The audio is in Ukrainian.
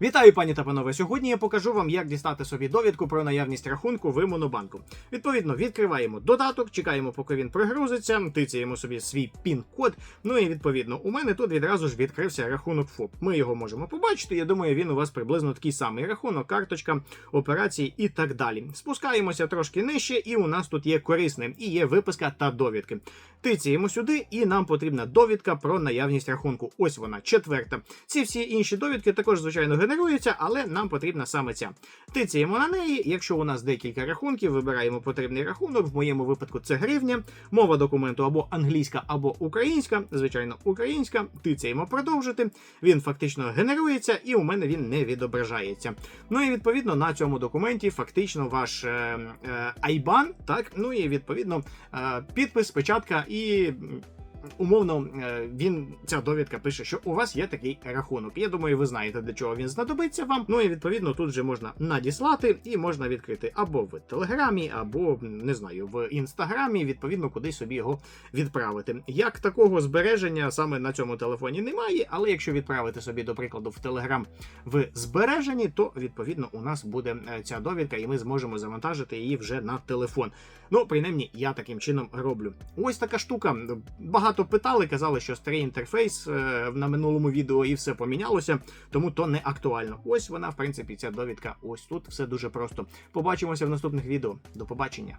Вітаю, пані та панове. Сьогодні я покажу вам, як дістати собі довідку про наявність рахунку в Монобанку. Відповідно, відкриваємо додаток, чекаємо, поки він прогрузиться, тицяємо собі свій пін-код. Ну і відповідно, у мене тут відразу ж відкрився рахунок ФОП. Ми його можемо побачити. Я думаю, він у вас приблизно такий самий рахунок, карточка, операції і так далі. Спускаємося трошки нижче, і у нас тут є корисне і є виписка та довідки. Тицяємо сюди, і нам потрібна довідка про наявність рахунку. Ось вона, четверта. Ці всі інші довідки також, звичайно, генеруються, але нам потрібна саме ця. Тицяємо на неї. Якщо у нас декілька рахунків, вибираємо потрібний рахунок. В моєму випадку це гривня. Мова документу або англійська, або українська. Звичайно, українська. Тицяємо продовжити. Він фактично генерується, і у мене він не відображається. Ну і відповідно на цьому документі фактично ваш е, е, IBAN, так ну і відповідно е, підпис, печатка і. Умовно, е, він ця довідка пише, що у вас є такий рахунок. Я думаю, ви знаєте, для чого він знадобиться вам. Ну і відповідно тут вже можна надіслати і можна відкрити або в Телеграмі, або не знаю, в інстаграмі. Відповідно, куди собі його відправити. Як такого збереження саме на цьому телефоні немає, але якщо відправити собі, до прикладу, в Телеграм в збереженні, то відповідно у нас буде е, ця довідка, і ми зможемо завантажити її вже на телефон. Ну, принаймні, я таким чином роблю. Ось така штука. Багато питали, казали, що старий інтерфейс е, на минулому відео і все помінялося, тому то не актуально. Ось вона, в принципі, ця довідка. Ось тут все дуже просто. Побачимося в наступних відео. До побачення.